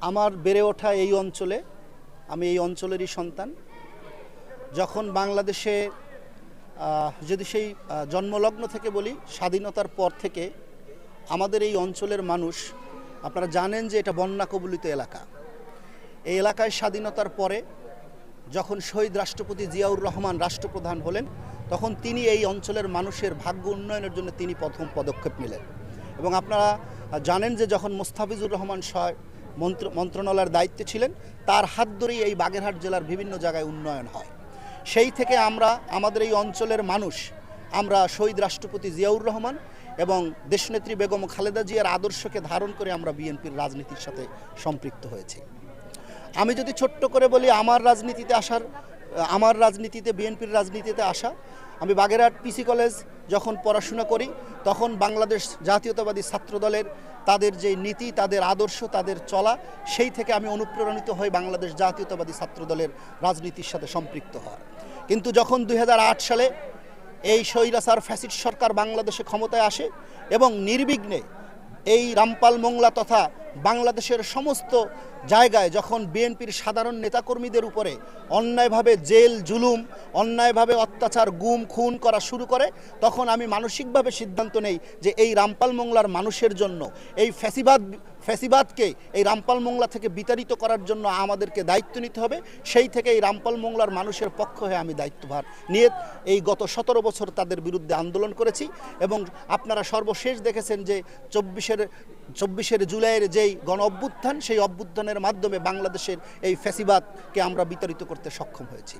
আমার বেড়ে ওঠা এই অঞ্চলে, আমি এই অঞ্চলেরই সন্তান। যখন বাংলাদেশে যদি সেই জন্মলগ্ন থেকে বলি, স্বাধীনতার পর থেকে আমাদের এই অঞ্চলের মানুষ, আপনারা জানেন যে এটা বন্যা কবলিত এলাকা। এই এলাকায় স্বাধীনতার পরে যখন শহীদ রাষ্ট্রপতি জিয়াউর রহমান রাষ্ট্রপ্রধান হলেন, তখন তিনি এই অঞ্চলের মানুষের ভাগ্য উন্নয়নের জন্য তিনি প্রথম পদক্ষেপ নিলেন। এবং আপনারা জানেন যে যখন মোস্তাফিজুর রহমান মন্ত্র, মন্ত্রণালয়ের দায়িত্বে ছিলেন। তার হাত ধরেই এই বাগেরহাট জেলার বিভিন্ন জায়গায় উন্নয়ন হয়। সেই থেকে আমরা, আমাদের এই অঞ্চলের মানুষ, আমরা শহীদ রাষ্ট্রপতি জিয়াউর রহমান এবং দেশনেত্রী বেগম খালেদা জিয়ার আদর্শকে ধারণ করে আমরা বিএনপির রাজনীতির সাথে সম্পৃক্ত হয়েছি। আমি যদি ছোট্ট করে বলি, আমার রাজনীতিতে আসার আমার রাজনীতিতে, বিএনপির রাজনীতিতে আসা। আমি বাগেরহাট পিসি কলেজ যখন পড়াশোনা করি, তখন বাংলাদেশ জাতীয়তাবাদী ছাত্রদলের তাদের যে নীতি, তাদের আদর্শ, তাদের চলা, সেই থেকে আমি অনুপ্রাণিত হয়ে বাংলাদেশ জাতীয়তাবাদী ছাত্রদলের রাজনীতির সাথে সম্পৃক্ত হওয়ার। কিন্তু যখন দু হাজার আট সালে এই স্বৈরাচার ফ্যাসিড সরকার বাংলাদেশে ক্ষমতায় আসে এবং নির্বিঘ্নে এই রামপাল মোংলা তথা বাংলাদেশের সমস্ত জায়গায় যখন বিএনপির সাধারণ নেতাকর্মীদের উপরে অন্যায়ভাবে জেল, জুলুম, অন্যায়ভাবে অত্যাচার, গুম, খুন করা শুরু করে, তখন আমি মানসিকভাবে সিদ্ধান্ত নেই যে এই রামপাল মংলার মানুষের জন্য, এই ফ্যাসিবাদ ফ্যাসিবাদকে এই রামপাল মোংলা থেকে বিতাড়িত করার জন্য আমাদেরকে দায়িত্ব নিতে হবে। সেই থেকে এই রামপাল মোংলার মানুষের পক্ষ হয়ে আমি দায়িত্বভার নিয়ে এই গত সতেরো বছর তাদের বিরুদ্ধে আন্দোলন করেছি এবং আপনারা সর্বশেষ দেখেছেন যে চব্বিশের চব্বিশের জুলাইয়ের যেই গণ অভ্যুত্থান, সেই অভ্যুত্থানের মাধ্যমে বাংলাদেশের এই ফ্যাসিবাদকে আমরা বিতাড়িত করতে সক্ষম হয়েছি।